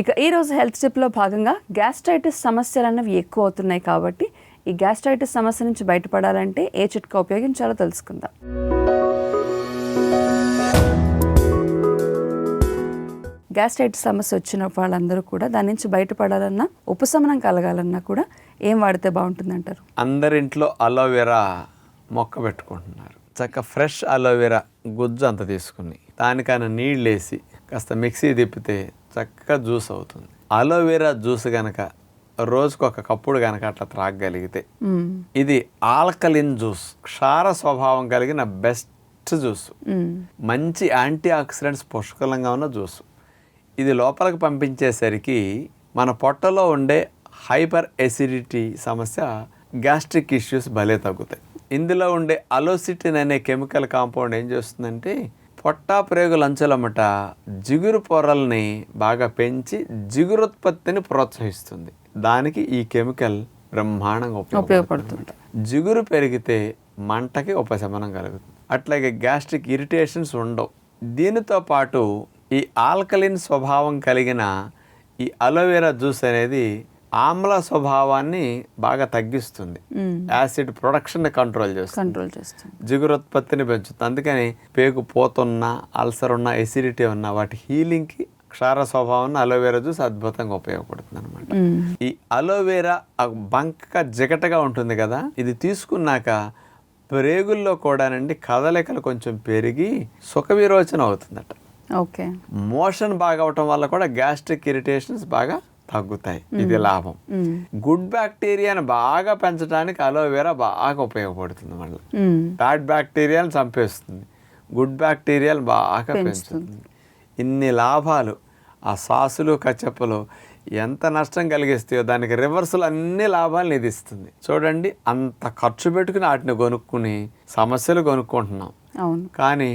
ఇక ఈ రోజు హెల్త్ టిప్లో భాగంగా గ్యాస్ట్రైటిస్ సమస్యలు అన్నవి ఎక్కువ అవుతున్నాయి కాబట్టి ఈ గ్యాస్ట్రైటిస్ సమస్య నుంచి బయటపడాలంటే ఏ చిట్కా ఉపయోగించాలో తెలుసుకుందాం. గ్యాస్ట్రైటిస్ సమస్య వచ్చిన వాళ్ళందరూ కూడా దాని నుంచి బయటపడాలన్నా ఉపశమనం కలగాలన్నా కూడా ఏం వాడితే బాగుంటుందంటారు? అందరింట్లో అలోవెరా మొక్క పెట్టుకుంటున్నారు. చక్క ఫ్రెష్ అలోవెరా గుజ్జు అంత తీసుకుని దానికైనా నీళ్ళు వేసి కాస్త మిక్సీ తిప్పితే చక్కగా జ్యూస్ అవుతుంది. అలోవెరా జ్యూస్ కనుక రోజుకు ఒక కప్పుడు కనుక అట్లా త్రాగగలిగితే. ఇది ఆల్కలిన్ జ్యూస్. క్షార స్వభావం కలిగిన బెస్ట్ జ్యూస్. మంచి యాంటీ ఆక్సిడెంట్స్ పుష్కలంగా ఉన్న జ్యూస్. ఇది లోపలికి పంపించేసరికి మన పొట్టలో ఉండే హైపర్ ఎసిడిటీ సమస్య గ్యాస్ట్రిక్ ఇష్యూస్ భలే తగ్గుతాయి. ఇందులో ఉండే అలోసిటిన్ అనే కెమికల్ కాంపౌండ్ ఏం చేస్తుందంటే పొట్టా ప్రేగుల అంచులమ్మట జిగురు పొరల్ని బాగా పెంచి జిగురుత్పత్తిని ప్రోత్సహిస్తుంది. దానికి ఈ కెమికల్ బ్రహ్మాండంగా ఉపయోగపడుతుంది. జిగురు పెరిగితే మంటకి ఉపశమనం కలుగుతుంది. అట్లాగే గ్యాస్ట్రిక్ ఇరిటేషన్స్ ఉండవు. దీనితో పాటు ఈ ఆల్కలిన్ స్వభావం కలిగిన ఈ అలోవెరా జ్యూస్ అనేది ఆమ్ల స్వభావాన్ని బాగా తగ్గిస్తుంది. యాసిడ్ ప్రొడక్షన్ కంట్రోల్ చేస్తుంది. కంట్రోల్ చేస్తుంది. జిగురుత్పత్తిని పెంచుతుంది. అందుకని పేగు పోతున్నా అల్సర్ ఉన్న ఎసిడిటీ ఉన్న వాటి హీలింగ్కి క్షార స్వభావం అలోవెరా జ్యూస్ అద్భుతంగా ఉపయోగపడుతుంది అనమాట. ఈ అలోవెరా బంక జిగటగా ఉంటుంది కదా ఇది తీసుకున్నాక ప్రేగుల్లో కూడానండి కదలికలు కొంచెం పెరిగి సుఖ విరోచన అవుతుందట. ఓకే. మోషన్ బాగా అవటం వల్ల కూడా గ్యాస్ట్రిక్ ఇరిటేషన్స్ బాగా తగ్గుతాయి. ఇది లాభం. గుడ్ బ్యాక్టీరియాని బాగా పెంచడానికి అలోవెరా బాగా ఉపయోగపడుతుంది మళ్ళీ. బ్యాడ్ బ్యాక్టీరియాని చంపేస్తుంది. గుడ్ బ్యాక్టీరియాలు బాగా పెంచుతుంది. ఇన్ని లాభాలు ఆ సాసులు కచ్చప్పలు ఎంత నష్టం కలిగిస్తాయో దానికి రివర్సల్ అన్ని లాభాలను ఇది ఇస్తుంది చూడండి అంత ఖర్చు పెట్టుకుని వాటిని కొనుక్కుని సమస్యలు కొనుక్కుంటున్నాం. కానీ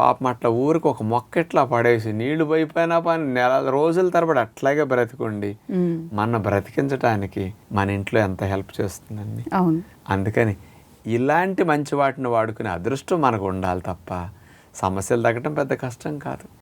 పాపం అట్లా ఊరికి ఒక మొక్క ఇట్లా పడేసి నీళ్ళు పోయిపోయినా పని నెల రోజుల తరబడి అట్లాగే బ్రతికుండి. మన బ్రతికించడానికి మన ఇంట్లో ఎంత హెల్ప్ చేస్తుందండి? అవును. అందుకని ఇలాంటి మంచి వాటిని వాడుకునే అదృష్టం మనకు ఉండాలి తప్ప సమస్యలు తగ్గటం పెద్ద కష్టం కాదు.